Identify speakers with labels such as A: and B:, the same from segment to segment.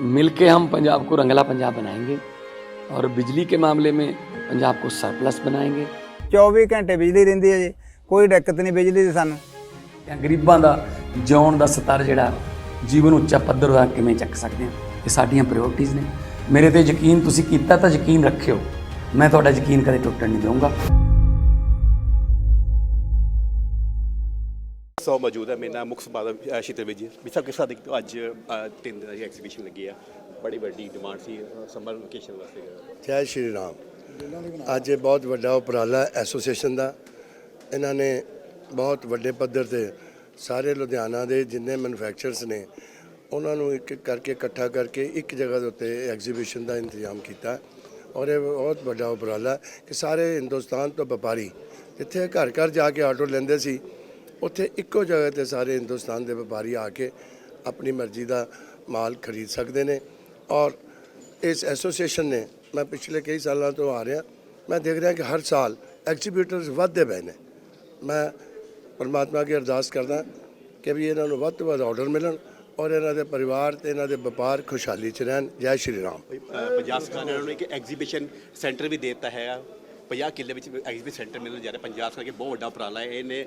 A: मिलके हम पंजाब को रंगला पंजाब बनाएंगे और बिजली के मामले में पंजाब को सरप्लस बनाएंगे
B: 24 ਘੰਟੇ ਬਿਜਲੀ ਰਹਿੰਦੀ ਹੈ ਜੀ ਕੋਈ ਦਿੱਕਤ ਨਹੀਂ ਬਿਜਲੀ ਦੀ ਸਾਨੂੰ
A: ਜਾਂ ਗਰੀਬਾਂ ਦਾ ਜਿਉਣ ਦਾ ਸਤਰ ਜਿਹੜਾ ਜੀਵਨ ਉੱਚਾ ਪੱਧਰ ਹੋਇਆ ਕਿਵੇਂ ਚੱਕ ਸਕਦੇ ਹਾਂ ਇਹ ਸਾਡੀਆਂ ਪ੍ਰਾਇੋਰਟੀਆਂ ਨੇ ਮੇਰੇ ਤੇ ਯਕੀਨ ਤੁਸੀਂ ਕੀਤਾ ਤਾਂ ਯਕੀਨ ਰੱਖਿਓ ਮੈਂ ਤੁਹਾਡਾ ਯਕੀਨ ਕਦੇ ਟੁੱਟਣ ਨਹੀਂ ਦਊਂਗਾ
C: ਸੋ ਮੌਜੂਦ ਹੈ ਮੇਰੇ ਮੁੱਖ ਸੰਪਾਦਕ ਸ਼ੀਤਲ ਵਿਜੀ ਵੀ ਸਭ ਦੇਖਦੇ ਹੋ? ਅੱਜ ਤਿੰਨ ਦਿਨਾਂ ਦੀ ਐਗਜ਼ੀਬਿਸ਼ਨ ਲੱਗੀ ਆ। ਬੜੀ ਵੱਡੀ ਡਿਮਾਂਡ ਸੀ ਸਮਰ ਵਕੇਸ਼ਨ ਵਾਸਤੇ
D: ਜੈ ਸ਼੍ਰੀ ਰਾਮ। ਅੱਜ ਇਹ ਬਹੁਤ ਵੱਡਾ ਉਪਰਾਲਾ ਐਸੋਸੀਏਸ਼ਨ ਦਾ। ਇਹਨਾਂ ਨੇ ਬਹੁਤ ਵੱਡੇ ਪੱਧਰ ਤੇ ਸਾਰੇ ਲੁਧਿਆਣਾ ਦੇ ਜਿੰਨੇ ਮੈਨੂਫੈਕਚਰਰਸ ਨੇ ਉਹਨਾਂ ਨੂੰ ਇੱਕ ਇੱਕ ਕਰਕੇ ਇਕੱਠਾ ਕਰਕੇ ਇੱਕ ਜਗ੍ਹਾ ਦੇ ਉੱਤੇ ਐਗਜ਼ੀਬਿਸ਼ਨ ਦਾ ਇੰਤਜ਼ਾਮ ਕੀਤਾ। ਔਰ ਇਹ ਬਹੁਤ ਵੱਡਾ ਉਪਰਾਲਾ ਕਿ ਸਾਰੇ ਹਿੰਦੁਸਤਾਨ ਤੋਂ ਵਪਾਰੀ ਜਿੱਥੇ ਘਰ ਘਰ ਜਾ ਕੇ ਆਟੋ ਲੈਂਦੇ ਸੀ। ਉੱਥੇ ਇੱਕੋ ਜਗ੍ਹਾ ਤੇ ਸਾਰੇ ਹਿੰਦੁਸਤਾਨ ਦੇ ਵਪਾਰੀ ਆ ਕੇ ਆਪਣੀ ਮਰਜ਼ੀ ਦਾ ਮਾਲ ਖਰੀਦ ਸਕਦੇ ਨੇ ਔਰ ਇਸ ਐਸੋਸੀਏਸ਼ਨ ਨੇ, ਮੈਂ ਪਿਛਲੇ ਕਈ ਸਾਲਾਂ ਤੋਂ ਆ ਰਿਹਾ, ਮੈਂ ਦੇਖ ਰਿਹਾ ਕਿ ਹਰ ਸਾਲ ਐਗਜ਼ੀਬਿਟਰਸ ਵੱਧਦੇ ਪਏ ਨੇ। ਮੈਂ ਪਰਮਾਤਮਾ ਅੱਗੇ ਅਰਦਾਸ ਕਰਦਾ ਕਿ ਵੀ ਇਹਨਾਂ ਨੂੰ ਵੱਧ ਤੋਂ ਵੱਧ ਆਰਡਰ ਮਿਲਣ ਔਰ ਇਹਨਾਂ ਦੇ ਪਰਿਵਾਰ ਤੇ ਇਹਨਾਂ ਦੇ ਵਪਾਰ ਖੁਸ਼ਹਾਲੀ ਚ ਰਹਿਣ। ਜੈ ਸ਼੍ਰੀ ਰਾਮ।
C: ਪੰਜਾਬ ਸਰਕਾਰ ਨੇ ਨੂੰ ਇੱਕ ਐਗਜ਼ੀਬਿਸ਼ਨ ਸੈਂਟਰ ਵੀ ਦੇ ਦਿੱਤਾ ਹੈ 50 ਕਿੱਲੇ ਵਿੱਚ ਐਗਜ਼ੀਬਿਸ਼ਨ ਸੈਂਟਰ ਮਿਲਣ ਜਾ ਰਿਹਾ। ਪੰਜਾਬ ਸਰਕਾਰ ਕੇ ਬਹੁਤ ਵੱਡਾ ਉਪਰਾਲਾ ਹੈ। ਇਹਨੇ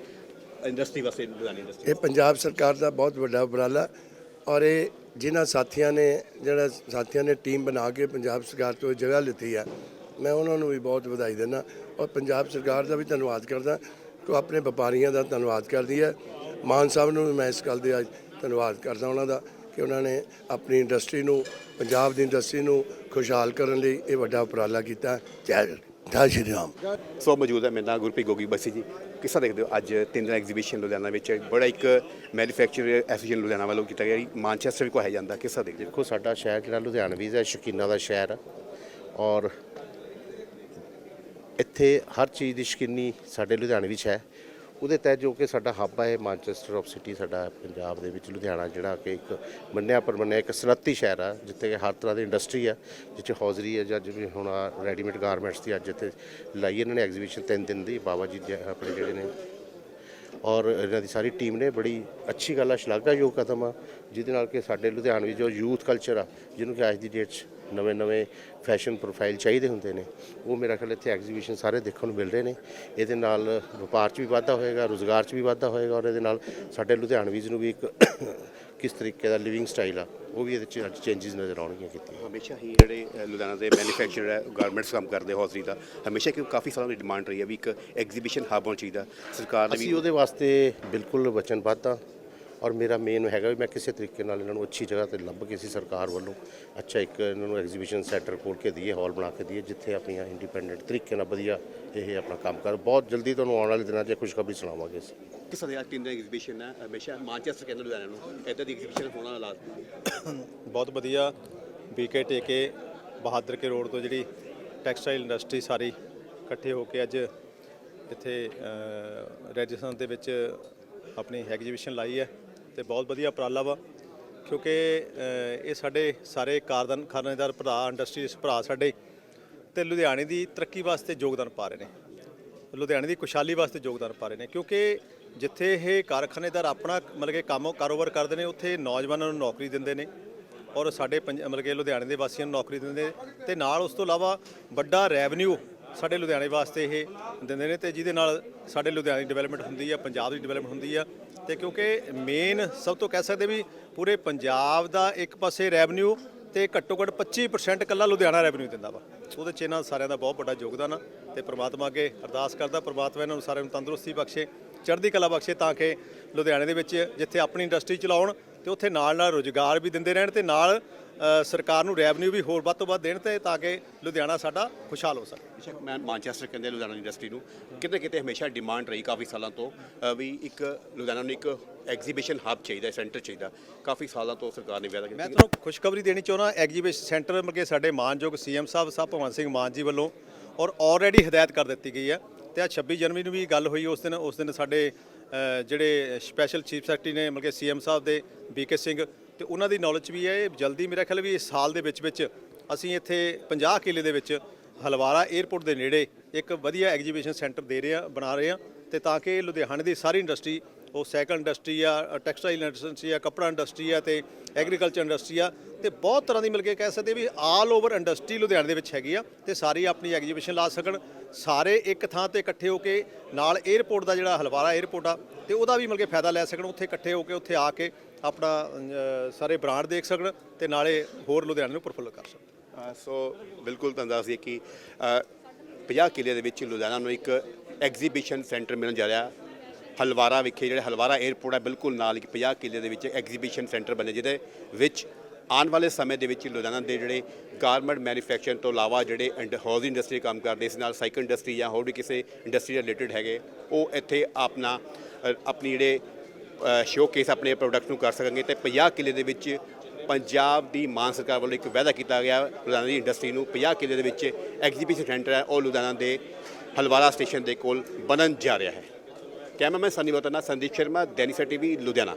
C: ਇੰਡਸਟਰੀ ਵਾਸਤੇ ਲੁਧਿਆਣਾ ਇੰਡਸਟਰੀ
D: ਇਹ ਪੰਜਾਬ ਸਰਕਾਰ ਦਾ ਬਹੁਤ ਵੱਡਾ ਉਪਰਾਲਾ ਔਰ ਇਹ ਜਿਨ੍ਹਾਂ ਸਾਥੀਆਂ ਨੇ, ਜਿਹੜਾ ਸਾਥੀਆਂ ਨੇ ਟੀਮ ਬਣਾ ਕੇ ਪੰਜਾਬ ਸਰਕਾਰ ਤੋਂ ਇਹ ਜਗ੍ਹਾ ਲਿੱਤੀ ਹੈ ਮੈਂ ਉਹਨਾਂ ਨੂੰ ਵੀ ਬਹੁਤ ਵਧਾਈ ਦਿੰਦਾ ਔਰ ਪੰਜਾਬ ਸਰਕਾਰ ਦਾ ਵੀ ਧੰਨਵਾਦ ਕਰਦਾ ਕਿ ਆਪਣੇ ਵਪਾਰੀਆਂ ਦਾ ਧੰਨਵਾਦ ਕਰਦੀ ਹੈ। ਮਾਨ ਸਾਹਿਬ ਨੂੰ ਵੀ ਮੈਂ ਇਸ ਗੱਲ ਦੇ ਅੱਜ ਧੰਨਵਾਦ ਕਰਦਾ ਉਹਨਾਂ ਦਾ ਕਿ ਉਹਨਾਂ ਨੇ ਆਪਣੀ ਇੰਡਸਟਰੀ ਨੂੰ, ਪੰਜਾਬ ਦੀ ਇੰਡਸਟਰੀ ਨੂੰ ਖੁਸ਼ਹਾਲ ਕਰਨ ਲਈ ਇਹ ਵੱਡਾ ਉਪਰਾਲਾ ਕੀਤਾ। ਜੈ ਜੈ ਸ਼੍ਰੀ ਰਾਮ।
C: ਸੋ ਮੌਜੂਦ ਹੈ ਮੇਰੇ ਨਾਲ ਗੁਰਪ੍ਰੀਤ ਗੋਗੀ ਬਸੀ ਜੀ। ਕਿਸ ਦੇਖਦੇ ਹੋ? ਅੱਜ ਤਿੰਨ ਦਿਨ ਐਗਜ਼ੀਬਿਸ਼ਨ ਲੁਧਿਆਣਾ ਵਿੱਚ ਬੜਾ ਇੱਕ ਮੈਨੂਫੈਕਚਰ ਐਸੋਸੀਏਸ਼ਨ ਲੁਧਿਆਣਾ ਵੱਲੋਂ ਕੀਤਾ ਗਿਆ ਜੀ। ਮਾਨਚੈਸਟਰ ਵੀ ਕੋਇਆ ਜਾਂਦਾ। ਕਿਸ ਤਰ੍ਹਾਂ ਦੇਖਦੇ ਹੋ?
E: ਦੇਖੋ ਸਾਡਾ ਸ਼ਹਿਰ ਜਿਹੜਾ ਲੁਧਿਆਣਵੀ ਦਾ ਸ਼ੌਕੀਨਾਂ ਦਾ ਸ਼ਹਿਰ ਆ। ਔਰ ਇੱਥੇ ਹਰ ਚੀਜ਼ ਦੀ ਸ਼ੌਕੀਨੀ ਸਾਡੇ ਲੁਧਿਆਣੇ ਵਿੱਚ ਹੈ। ਉਹਦੇ ਤਹਿਤ ਜੋ ਕਿ ਸਾਡਾ ਹੱਬ ਹੈ ਇਹ ਆਫ ਸਿਟੀ ਸਾਡਾ ਪੰਜਾਬ ਦੇ ਵਿੱਚ ਲੁਧਿਆਣਾ ਜਿਹੜਾ ਕਿ ਇੱਕ ਮੰਨਿਆ ਪਰਮੰਨਿਆ, ਇੱਕ ਸਨਅਤੀ ਸ਼ਹਿਰ ਆ, ਜਿੱਥੇ ਕਿ ਹਰ ਤਰ੍ਹਾਂ ਦੀ ਇੰਡਸਟਰੀ ਆ, ਜਿੱਥੇ ਹੌਜ਼ਰੀ ਹੈ ਜਾਂ ਜਿਵੇਂ ਹੁਣ ਰੈਡੀਮੇਡ ਗਾਰਮੈਂਟਸ ਦੀ ਅੱਜ ਇੱਥੇ ਲਾਈ ਇਹਨਾਂ ਨੇ ਐਗਜ਼ੀਬਿਸ਼ਨ ਤਿੰਨ ਦਿਨ ਦੀ, ਬਾਬਾ ਜੀ ਦੇ ਆਪਣੇ ਜਿਹੜੇ ਨੇ। ਔਰ ਇਹਨਾਂ ਦੀ ਸਾਰੀ ਟੀਮ ਨੇ ਬੜੀ ਅੱਛੀ ਗੱਲ ਆ, ਸ਼ਲਾਘਾਯੋਗ ਕਦਮ ਆ, ਜਿਹਦੇ ਨਾਲ ਕਿ ਸਾਡੇ ਲੁਧਿਆਣੇ ਵਿੱਚ ਜੋ ਯੂਥ ਕਲਚਰ ਆ, ਜਿਹਨੂੰ ਕਿ ਅੱਜ ਦੀ ਡੇਟ 'ਚ ਨਵੇਂ ਨਵੇਂ ਫੈਸ਼ਨ ਪ੍ਰੋਫਾਈਲ ਚਾਹੀਦੇ ਹੁੰਦੇ ਨੇ। ਉਹ ਮੇਰਾ ਖਿਆਲ ਇੱਥੇ ਐਗਜ਼ੀਬਿਸ਼ਨ ਸਾਰੇ ਦੇਖਣ ਨੂੰ ਮਿਲ ਰਹੇ ਨੇ। ਇਹਦੇ ਨਾਲ ਵਪਾਰ 'ਚ ਵੀ ਵਾਧਾ ਹੋਏਗਾ ਰੋਜ਼ਗਾਰ 'ਚ ਵੀ ਵਾਧਾ ਹੋਏਗਾ ਔਰ ਇਹਦੇ ਨਾਲ ਸਾਡੇ ਲੁਧਿਆਣਵੀਜ਼ ਨੂੰ ਵੀ ਇੱਕ ਕਿਸ ਤਰੀਕੇ ਦਾ ਲਿਵਿੰਗ ਸਟਾਈਲ ਆ ਉਹ ਵੀ ਇਹਦੇ 'ਚ ਅੱਜ ਚੇਂਜਸ ਨਜ਼ਰ ਆਉਣਗੀਆਂ ਕੀਤੀਆਂ।
C: ਹਮੇਸ਼ਾ ਹੀ ਜਿਹੜੇ ਲੁਧਿਆਣਾ ਦੇ ਮੈਨੂਫੈਕਚਰ ਹੈ ਗਾਰਮੈਂਟਸ ਕੰਮ ਕਰਦੇ ਹੌਜ਼ਰੀ ਦਾ ਹਮੇਸ਼ਾ ਕਿ ਕਾਫੀ ਸਾਲਾਂ ਦੀ ਡਿਮਾਂਡ ਰਹੀ ਹੈ ਵੀ ਇੱਕ ਐਗਜ਼ੀਬਿਸ਼ਨ ਹੱਬ ਹੋਣਾ ਚਾਹੀਦਾ। ਸਰਕਾਰ ਨੇ
E: ਅਸੀਂ
C: ਵੀ
E: ਉਹਦੇ ਵਾਸਤੇ ਬਿਲਕੁਲ ਵਚਨਬੱਧ ਹਾਂ ਔਰ ਮੇਰਾ ਮੇਨ ਹੈਗਾ ਵੀ ਮੈਂ ਕਿਸੇ ਤਰੀਕੇ ਨਾਲ ਇਹਨਾਂ ਨੂੰ ਅੱਛੀ ਜਗ੍ਹਾ ਤੇ ਲੱਭ ਕੇ ਸੀ ਸਰਕਾਰ ਵੱਲੋਂ ਅੱਛਾ ਇੱਕ ਇਹਨਾਂ ਨੂੰ ਐਗਜ਼ੀਬਿਸ਼ਨ ਸੈਂਟਰ ਖੋਲ ਕੇ ਦਈਏ ਹਾਲ ਬਣਾ ਕੇ ਦਈਏ ਜਿੱਥੇ ਆਪਣੀਆਂ ਇੰਡੀਪੈਂਡੈਂਟ ਤਰੀਕੇ ਨਾਲ ਵਧੀਆ ਇਹ ਆਪਣਾ ਕੰਮ ਕਰ ਬਹੁਤ ਜਲਦੀ ਤੁਹਾਨੂੰ ਆਉਣ ਵਾਲੇ ਦਿਨਾਂ 'ਚ ਖੁਸ਼ਖਬਰੀ ਸੁਣਾਵਾਂਗੇ ਅਸੀਂ।
C: ਕਿਸ ਤਰ੍ਹਾਂ ਦੀ ਅੱਜ ਤਿੰਨ ਦਿਨ ਐਗਜ਼ੀਬਿਸ਼ਨ ਹੈ ਹਮੇਸ਼ਾ ਮਾਨਚੈਸਟਰ ਕਹਿੰਦੇ ਲੁਧਿਆਣਾ ਨੂੰ ਇੱਦਾਂ ਦੀ ਐਗਜ਼ੀਬਿਸ਼ਨ ਹੋਣਾ ਲਾਜ਼ਮੀ
F: ਬਹੁਤ ਵਧੀਆ ਬੀਕੇ ਟੇਕੇ ਬਹਾਦਰ ਕੇ ਰੋਡ ਤੋਂ ਜਿਹੜੀ ਟੈਕਸਟਾਈਲ ਇੰਡਸਟਰੀ ਸਾਰੀ ਇਕੱਠੇ ਹੋ ਕੇ ਅੱਜ ਇੱਥੇ ਰਾਜਸਥਾਨ ਦੇ ਵਿੱਚ ਆਪਣੀ ਐਗਜੀਬਿਸ਼ਨ ਲਾਈ ਹੈ। ਤੇ ਬਹੁਤ ਵਧੀਆ ਉਪਰਾਲਾ ਵਾ, ਕਿਉਂਕਿ ਇਹ ਸਾਡੇ ਸਾਰੇ ਕਾਰਦਨ, ਖਾਨੇਦਾਰ ਭਰਾ ਇੰਡਸਟਰੀ ਭਰਾ ਸਾਡੇ ਤੇ ਲੁਧਿਆਣੇ ਦੀ ਤਰੱਕੀ ਵਾਸਤੇ ਯੋਗਦਾਨ ਪਾ ਰਹੇ ਨੇ। ਲੁਧਿਆਣੇ ਦੀ ਖੁਸ਼ਹਾਲੀ ਵਾਸਤੇ ਯੋਗਦਾਨ ਪਾ ਰਹੇ ਨੇ, ਕਿਉਂਕਿ ਜਿੱਥੇ ਇਹ ਕਾਰਖਾਨੇਦਾਰ ਆਪਣਾ ਮਤਲਬ ਕਿ ਕੰਮ ਕਾਰੋਬਾਰ ਕਰਦੇ ਨੇ, ਉੱਥੇ ਨੌਜਵਾਨਾਂ ਨੂੰ ਨੌਕਰੀ ਦਿੰਦੇ ਨੇ ਔਰ ਸਾਡੇ ਪੰਜ- ਮਤਲਬ ਕਿ ਲੁਧਿਆਣੇ ਦੇ ਵਾਸੀਆਂ ਨੂੰ ਨੌਕਰੀ ਦਿੰਦੇ ਨੇ ਤੇ ਨਾਲ ਉਸ ਤੋਂ ਇਲਾਵਾ ਵੱਡਾ ਰੈਵਨਿਊ ਸਾਡੇ ਲੁਧਿਆਣੇ ਵਾਸਤੇ ਇਹ ਦਿੰਦੇ ਨੇ ਤੇ ਜਿਹਦੇ ਨਾਲ ਸਾਡੇ ਲੁਧਿਆਣੇ ਦੀ ਡਿਵੈਲਪਮੈਂਟ ਹੁੰਦੀ ਆ, ਪੰਜਾਬ ਦੀ ਡਿਵੈਲਪਮੈਂਟ ਹੁੰਦੀ ਆ ਤੇ ਕਿਉਂਕਿ ਮੇਨ ਸਭ ਤੋਂ ਕਹਿ ਸਕਦੇ ਵੀ ਪੂਰੇ ਪੰਜਾਬ ਦਾ ਇੱਕ ਪਾਸੇ ਰੈਵਨਿਊ ਤੇ ਘੱਟੋ ਘੱਟ 25% ਇਕੱਲਾ ਲੁਧਿਆਣਾ ਰੈਵਨਿਊ ਦਿੰਦਾ ਵਾ। ਉਹਦੇ ਚ ਇਹਨਾਂ ਸਾਰਿਆਂ ਦਾ ਬਹੁਤ ਵੱਡਾ ਯੋਗਦਾਨ ਆ ਤੇ ਪ੍ਰਮਾਤਮਾ ਅੱਗੇ ਅਰਦਾਸ ਕਰਦਾ, ਪ੍ਰਮਾਤਮਾ ਇਹਨਾਂ ਨੂੰ ਸਾਰਿਆਂ ਨੂੰ ਤੰਦਰੁਸਤੀ ਬਖਸ਼ੇ, ਚੜ੍ਹਦੀ ਕਲਾ ਬਖਸ਼ੇ ਤਾਂ ਕਿ ਲੁਧਿਆਣੇ ਦੇ ਵਿੱਚ ਜਿੱਥੇ ਆਪਣੀ ਇੰਡਸਟਰੀ ਚਲਾਉਣ ਤੇ ਉੱਥੇ ਨਾਲ ਨਾਲ ਰੋਜ਼ਗਾਰ ਵੀ ਦਿੰਦੇ ਰਹਿਣ ਤੇ ਨਾਲ ਸਰਕਾਰ ਨੂੰ ਰੈਵਨਿਊ ਵੀ ਹੋਰ ਵੱਧ ਤੋਂ ਵੱਧ ਦੇਣ ਤੇ ਤਾਂ ਕਿ ਲੁਧਿਆਣਾ ਸਾਡਾ ਖੁਸ਼ਹਾਲ ਹੋ ਸਕੇ।
C: ਬੇਸ਼ੱਕ ਮੈਂ ਮਾਨਚੈਸਟਰ ਕਹਿੰਦੇ ਲੁਧਿਆਣਾ ਇੰਡਸਟਰੀ ਨੂੰ। ਕਿਤੇ ਕਿਤੇ ਹਮੇਸ਼ਾ ਡਿਮਾਂਡ ਰਹੀ ਕਾਫੀ ਸਾਲਾਂ ਤੋਂ ਵੀ ਇੱਕ ਲੁਧਿਆਣਾ ਨੂੰ ਇੱਕ ਐਗਜ਼ੀਬਿਸ਼ਨ ਹੱਬ ਚਾਹੀਦਾ ਸੈਂਟਰ ਚਾਹੀਦਾ। ਕਾਫੀ ਸਾਲਾਂ ਤੋਂ ਸਰਕਾਰ ਨੇ ਵਾਅਦਾ
F: ਮੈਂ
C: ਕੀਤਾ
F: ਤੁਹਾਨੂੰ ਖੁਸ਼ਖਬਰੀ ਦੇਣੀ ਚਾਹੁੰਦਾ ਐਗਜੀਬਿਸ਼ਨ ਸੈਂਟਰ ਮਤਲਬ ਕਿ ਸਾਡੇ ਮਾਨਯੋਗ ਸੀਐਮ ਸਾਹਿਬ ਸਾਹਿਬ ਭਗਵੰਤ ਸਿੰਘ ਮਾਨ ਜੀ ਵੱਲੋਂ ਔਰ ਆਲਰੇਡੀ ਹਦਾਇਤ ਕਰ ਦਿੱਤੀ ਗਈ ਹੈ। ਤੇ ਆ 26 ਜਨਵਰੀ ਨੂੰ ਵੀ ਗੱਲ ਹੋਈ ਉਸ ਦਿਨ ਉਸ ਦਿਨ ਸਾਡੇ ਜਿਹੜੇ ਸਪੈਸ਼ਲ ਚੀਫ ਸੈਕਟਰੀ ਨੇ ਮਤਲਬ ਕਿ ਸੀਐਮ ਸਾਹਿਬ ਦੇ ਬੀਕੇ ਸਿੰਘ ਤੇ ਉਹਨਾਂ ਦੀ ਨੌਲੇਜ ਵੀ ਹੈ, ਇਹ ਜਲਦੀ ਮੇਰਾ ਖਿਆਲ ਵੀ ਇਸ ਸਾਲ ਦੇ ਵਿੱਚ ਵਿੱਚ ਅਸੀਂ ਇੱਥੇ 50 ਕਿਲੇ ਦੇ ਵਿੱਚ ਹਲਵਾਰਾ 에ਅਰਪੋਰਟ ਦੇ ਨੇੜੇ ਇੱਕ ਵਧੀਆ ਐਗਜੀਬਿਸ਼ਨ ਸੈਂਟਰ ਦੇ ਰਹੇ ਆ ਬਣਾ ਰਹੇ ਆ ਤੇ ਤਾਂ ਕਿ ਲੁਧਿਆਣੇ ਦੀ ਸਾਰੀ ਇੰਡਸਟਰੀ ਉਹ ਸਾਈਕਲ ਇੰਡਸਟਰੀ ਆ ਟੈਕਸਟਾਈਲ ਇੰਡਸਟਰੀ ਆ, ਕੱਪੜਾ ਇੰਡਸਟਰੀ ਆ ਤੇ ਐਗਰੀਕਲਚਰ ਇੰਡਸਟਰੀ ਆ, ਤੇ ਬਹੁਤ ਤਰ੍ਹਾਂ ਦੀ ਮਿਲ ਕੇ ਕਹਿ ਸਕਦੇ ਵੀ ਆਲ ਓਵਰ ਇੰਡਸਟਰੀ ਲੁਧਿਆਣੇ ਦੇ ਵਿੱਚ ਹੈਗੀ ਆ ਤੇ ਸਾਰੇ ਆਪਣੀ ਐਗਜੀਬਿਸ਼ਨ ਲਾ ਸਕਣ। ਸਾਰੇ ਇੱਕ ਥਾਂ ਤੇ ਇਕੱਠੇ ਹੋ ਕੇ ਨਾਲ 에ਅਰਪੋਰਟ ਦਾ ਜਿਹੜਾ ਹਲਵਾਰਾ 에ਅਰਪੋਰਟ ਆ ਤੇ ਉਹਦਾ ਵੀ ਮਿਲ ਕੇ ਫਾਇਦਾ ਲੈ ਸਕਣ, ਉੱਥੇ ਇਕੱਠੇ ਹੋ ਕੇ ਉੱਥੇ ਆ ਕੇ ਆਪਣਾ ਸਾਰੇ ਬ੍ਰਾਂਡ ਦੇਖ ਸਕਣ ਤੇ ਨਾਲੇ ਹੋਰ ਲੁਧਿਆਣੇ ਨੂੰ ਪ੍ਰਫੁੱਲ ਕਰ ਸਕਣ।
C: ਸੋ ਬਿਲਕੁਲ ਤੁਹਾਨੂੰ ਦੱਸ ਦਈਏ ਕਿ ਅ, 50 ਕਿਲੇ ਦੇ ਵਿੱਚ ਲੁਧਿਆਣਾ ਨੂੰ ਇੱਕ ਐਗਜ਼ੀਬਿਸ਼ਨ ਸੈਂਟਰ ਮਿਲਣ ਜਾ ਰਿਹਾ। ਹਲਵਾਰਾ ਵਿਖੇ ਜਿਹੜੇ ਹਲਵਾਰਾ 에ਅਰਪੋਰਟ ਹੈ ਬਿਲਕੁਲ ਨਾਲ ਇੱਕ 50 ਕਿਲੇ ਦੇ ਵਿੱਚ ਐਗਜ਼ੀਬਿਸ਼ਨ ਸੈਂਟਰ ਬਣੇ ਜਿਹਦੇ ਵਿੱਚ ਆਉਣ ਵਾਲੇ ਸਮੇਂ ਦੇ ਵਿੱਚ ਲੁਧਿਆਣਾ ਦੇ ਜਿਹੜੇ ਗਾਰਮੈਂਟ ਮੈਨੂਫੈਕਚਰਿੰਗ ਤੋਂ ਇਲਾਵਾ ਜਿਹੜੇ ਹਾਊਸ ਇੰਡਸਟਰੀ ਕੰਮ ਕਰਦੇ ਇਸ ਨਾਲ ਸਾਈਕਲ ਇੰਡਸਟਰੀ ਜਾਂ ਹੋਰ ਵੀ ਕਿਸੇ ਇੰਡਸਟਰੀ ਰਿਲੇਟਡ ਹੈਗੇ ਉਹ ਇੱਥੇ ਆਪਣਾ ਆਪਣੀ ਜਿਹੜੇ ਸ਼ੋਕੇਸ ਆਪਣੇ ਪ੍ਰੋਡਕਟ ਨੂੰ ਕਰ ਸਕਣਗੇ ਤੇ 50 ਕਿਲੇ ਦੇ ਵਿੱਚ ਪੰਜਾਬ ਦੀ ਮਾਨ ਸਰਕਾਰ ਵੱਲੋਂ ਇੱਕ ਵਾਅਦਾ ਕੀਤਾ ਗਿਆ, ਲੁਧਿਆਣਾ ਦੀ ਇੰਡਸਟਰੀ ਨੂੰ 50 ਕਿਲੇ ਦੇ ਵਿੱਚ ਐਗਜ਼ੀਬਿਸ਼ਨ ਸੈਂਟਰ ਹੈ, ਉਹ ਲੁਧਿਆਣਾ ਦੇ ਹਲਵਾਰਾ ਸਟੇਸ਼ਨ ਦੇ ਕੋਲ ਬਣਨ ਜਾ ਰਿਹਾ ਹੈ। Cameraman Sunny Watna Sandeep Sharma Dainik TV Ludhiana.